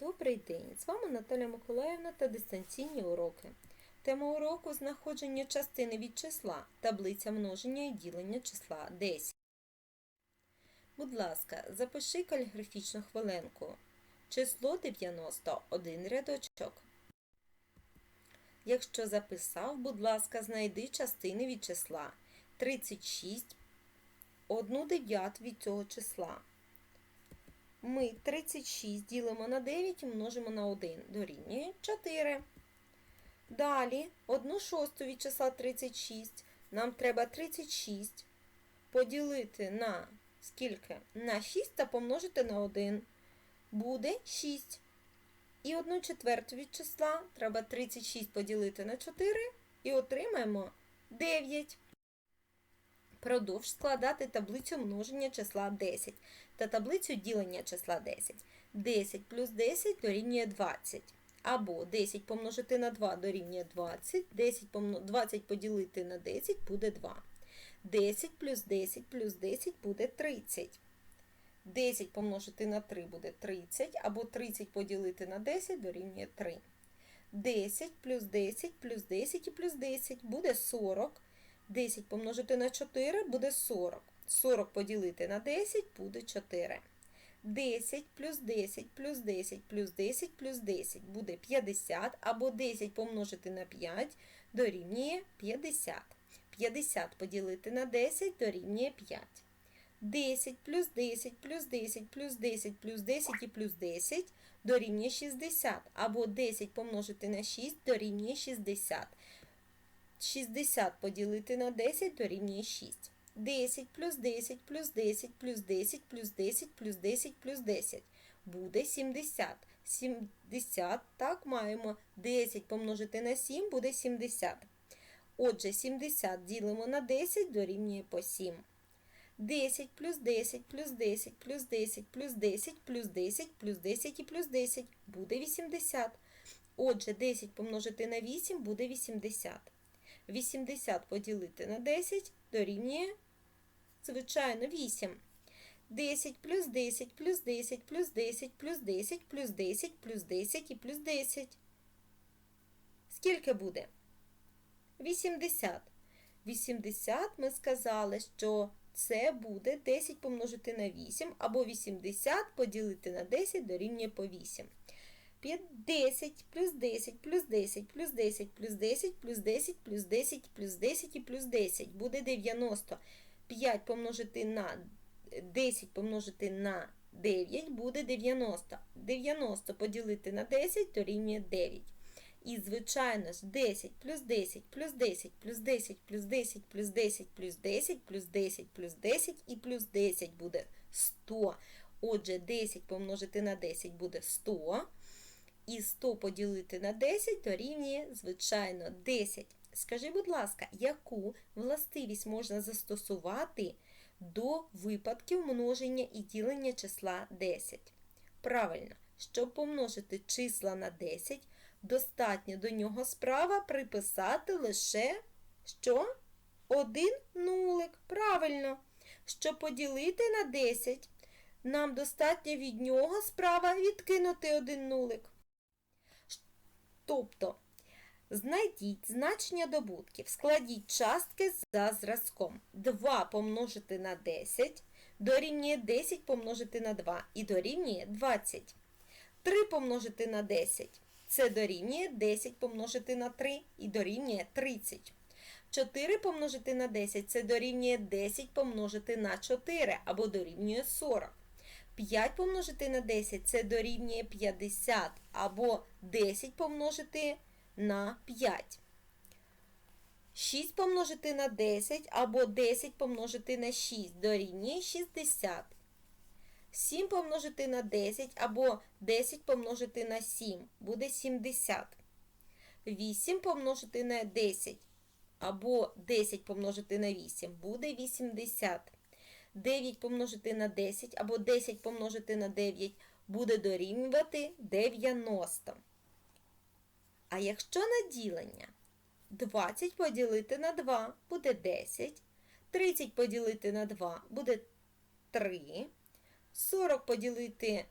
Добрий день! З вами Наталя Миколаївна та дистанційні уроки. Тема уроку знаходження частини від числа, таблиця множення і ділення числа 10. Будь ласка, запиши каліграфічну хвилинку. Число 90 один рядочок. Якщо записав, будь ласка, знайди частини від числа 36, 1 дев'ят від цього числа. Ми 36 ділимо на 9 і множимо на 1. Дорівнює 4. Далі 1 шосту від числа 36. Нам треба 36 поділити на скільки? На 6 та помножити на 1. Буде 6. І 1 четверту від числа треба 36 поділити на 4 і отримаємо 9. Продовж складати таблицю множення числа 10 та таблицю ділення числа 10. 10 плюс 10 дорівнює 20. Або 10 помножити на 2 дорівнює 20, 10 помно... 20 поділити на 10 буде 2. 10 плюс 10 плюс 10 буде 30. 10 помножити на 3 буде 30, або 30 поділити на 10 дорівнює 3. 10 плюс 10 плюс 10 і плюс 10 буде 40. 10 помножити на 4 буде 40. 40 поділити на 10 буде 4. 10 плюс 10 плюс 10 плюс 10 плюс 10 буде 50, або 10 помножити на 5 дорівнює 50. 50 поділити на 10 дорівнює 5. 10 плюс 10 плюс 10 плюс 10 плюс 10 і плюс 10 дорівнює 60, або 10 помножити на 6 дорівнює 60. 60 поділити на 10 дорівнює 6. 10 плюс 10 плюс 10 плюс 10 плюс 10 плюс 10 плюс 10 буде 70. 70, так, маємо 10 помножити на 7 буде 70. Отже, 70 ділимо на 10 дорівнює по 7. 10 плюс 10 плюс 10 плюс 10 плюс 10 плюс 10 плюс 10 і плюс 10 буде 80. Отже, 10 помножити на 8 буде 80. 80 поділити на 10 дорівнює, звичайно, 8. 10 плюс 10 плюс 10 плюс 10 плюс 10 плюс 10 плюс 10 і плюс 10. Скільки буде? 80. 80 ми сказали, що це буде 10 помножити на 8, або 80 поділити на 10 дорівнює по 8. 10 плюс 10 плюс 10 плюс 10 плюс 10 плюс 10 плюс 10 плюс 10 і плюс 10 буде 90. 5 помножити на 10 помножити на 9 буде 90. 90 поділити на 10 дорівнює 9. І, звичайно ж, 10 плюс 10 плюс 10 плюс 10 плюс 10 плюс 10 плюс 10 плюс 10 плюс 10 і плюс 10 буде 100. Отже, 10 помножити на 10 буде 100. І 100 поділити на 10 дорівнює, звичайно, 10. Скажи, будь ласка, яку властивість можна застосувати до випадків множення і ділення числа 10? Правильно, щоб помножити числа на 10, достатньо до нього справа приписати лише що? Один нулик. Правильно. Щоб поділити на 10, нам достатньо від нього справа відкинути один нулик. Тобто, знайдіть значення добутків, складіть частки за зразком. 2 помножити на 10 дорівнює 10 помножити на 2 і дорівнює 20. 3 помножити на 10 це дорівнює 10 помножити на 3 і дорівнює 30. 4 помножити на 10 це дорівнює 10 помножити на 4 або дорівнює 40. 5 помножити на 10 це дорівнює 50 або 10 помножити на 5. 6 помножити на 10 або 10 помножити на 6 дорівнює 60. 7 помножити на 10 або 10 помножити на 7 буде 70. 8 помножити на 10 або 10 помножити на 8 буде 80. 9 помножити на 10 або 10 помножити на 9 буде дорівнювати 90. А якщо на ділення 20 поділити на 2 буде 10, 30 поділити на 2 буде 3, 40 поділити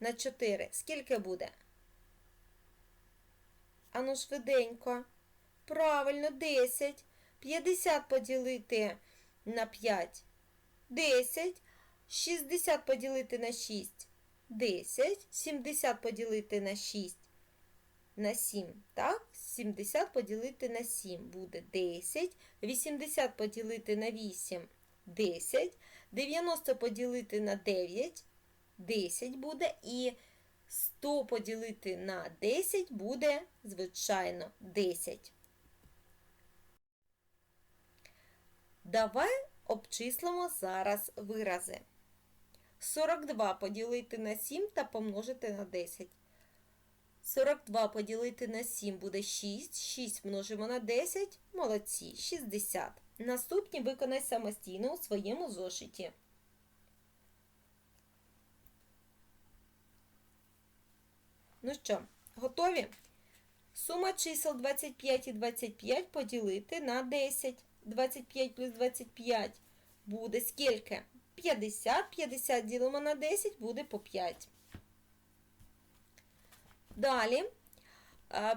на 4. Скільки буде? Ану швиденько. Правильно, 10. 50 поділити на 5. 10. 60 поділити на 6. 10. 70 поділити на 6. На 7. Так? 70 поділити на 7 буде 10. 80 поділити на 8. 10. 90 поділити на 9. 10 буде. І 100 поділити на 10 буде, звичайно, 10. Давай обчислимо зараз вирази. 42 поділити на 7 та помножити на 10. 42 поділити на 7 буде 6. 6 множимо на 10. Молодці, 60. Наступні виконай самостійно у своєму зошиті. Ну що, готові? Сума чисел 25 і 25 поділити на 10. 25 плюс 25 буде скільки? 50. 50 ділимо на 10 буде по 5. Далі.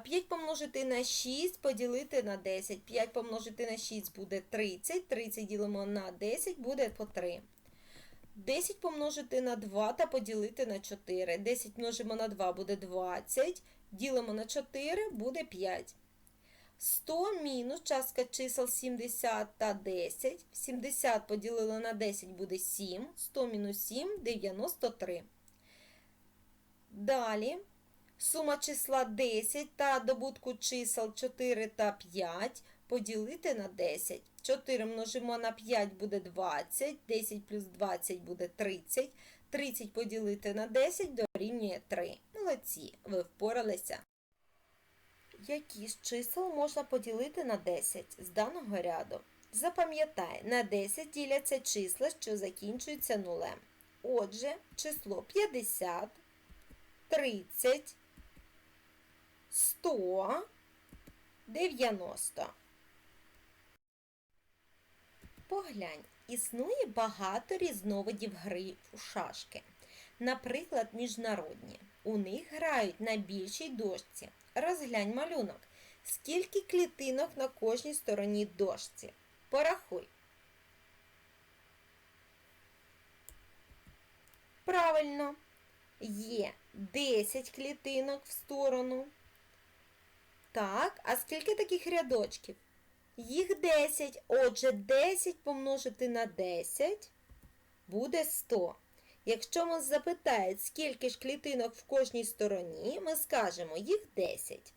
5 помножити на 6 поділити на 10. 5 помножити на 6 буде 30. 30 ділимо на 10 буде по 3. 10 помножити на 2 та поділити на 4. 10 множимо на 2 буде 20. Ділимо на 4 буде 5. 100 мінус частка чисел 70 та 10. 70 поділили на 10 буде 7. 100 мінус 7 93. Далі сума числа 10 та добутку чисел 4 та 5 поділити на 10. 4 множимо на 5 буде 20, 10 плюс 20 буде 30, 30 поділити на 10 дорівнює 3. Молодці, ви впоралися. Які з чисел можна поділити на 10 з даного ряду? Запам'ятай, на 10 діляться числа, що закінчуються нулем. Отже, число 50, 30, 100, 90. Поглянь, існує багато різновидів гри у шашки. Наприклад, міжнародні. У них грають на більшій дошці. Розглянь малюнок. Скільки клітинок на кожній стороні дошці? Порахуй. Правильно. Є 10 клітинок в сторону. Так, а скільки таких рядочків? Їх 10. Отже, 10 помножити на 10 буде 100. Якщо нас запитають, скільки ж клітинок в кожній стороні, ми скажемо їх 10.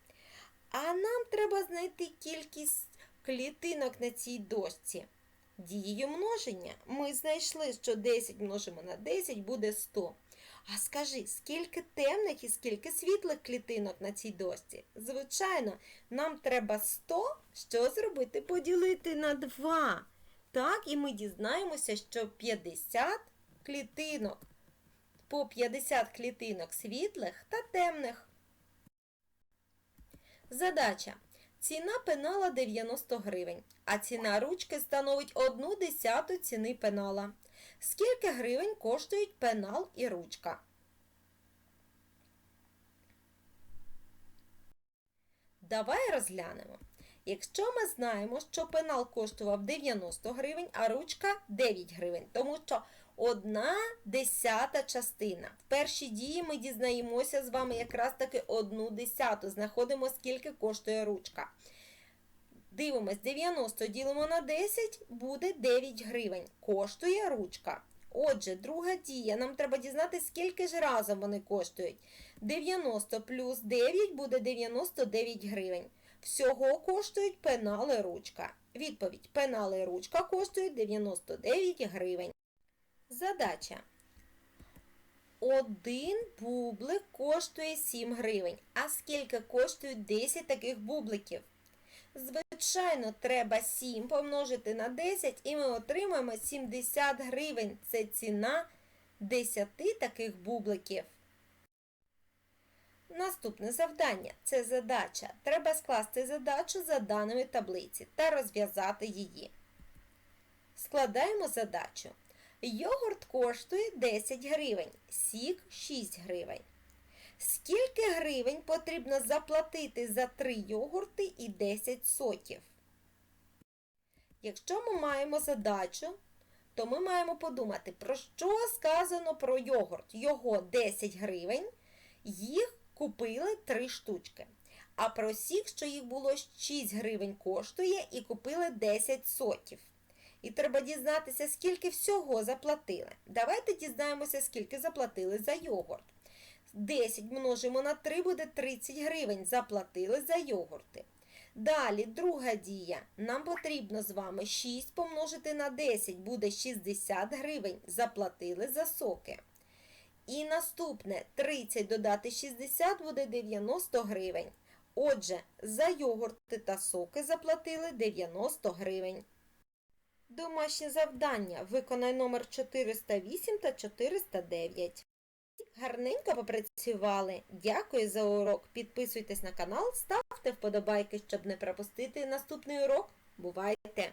А нам треба знайти кількість клітинок на цій дошці. Дією множення ми знайшли, що 10 множимо на 10 буде 100. А скажи, скільки темних і скільки світлих клітинок на цій дошці? Звичайно, нам треба 100, що зробити? Поділити на 2. Так, і ми дізнаємося, що 50 клітинок. По 50 клітинок світлих та темних. Задача. Ціна пенала 90 гривень, а ціна ручки становить 1 десяту ціни пенала. Скільки гривень коштують пенал і ручка? Давай розглянемо. Якщо ми знаємо, що пенал коштував 90 гривень, а ручка 9 гривень, тому що одна десята частина. В першій дії ми дізнаємося з вами якраз таки одну десяту. Знаходимо, скільки коштує ручка. Дивимось, 90 ділимо на 10, буде 9 гривень. Коштує ручка. Отже, друга дія. Нам треба дізнати, скільки ж разом вони коштують. 90 плюс 9 буде 99 гривень. Всього коштують пенали ручка. Відповідь: пенали ручка коштують 99 гривень. Задача. Один бублик коштує 7 гривень. А скільки коштують 10 таких бубликів? Звичайно, треба 7 помножити на 10 і ми отримаємо 70 гривень. Це ціна 10 таких бубликів. Наступне завдання це задача. Треба скласти задачу за даними таблиці та розв'язати її. Складаємо задачу. Йогурт коштує 10 гривень, сік 6 гривень. Скільки гривень потрібно заплатити за 3 йогурти і 10 соків? Якщо ми маємо задачу, то ми маємо подумати, про що сказано про йогурт. Його 10 гривень, їх купили 3 штучки. А про сік, що їх було 6 гривень коштує і купили 10 соків. І треба дізнатися, скільки всього заплатили. Давайте дізнаємося, скільки заплатили за йогурт. 10 множимо на 3 буде 30 гривень. Заплатили за йогурти. Далі, друга дія. Нам потрібно з вами 6 помножити на 10 буде 60 гривень. Заплатили за соки. І наступне 30 додати 60 буде 90 гривень. Отже, за йогурти та соки заплатили 90 гривень. Домашнє завдання. Виконай номер 408 та 409. Гарненько попрацювали. Дякую за урок. Підписуйтесь на канал, ставте вподобайки, щоб не пропустити наступний урок. Бувайте!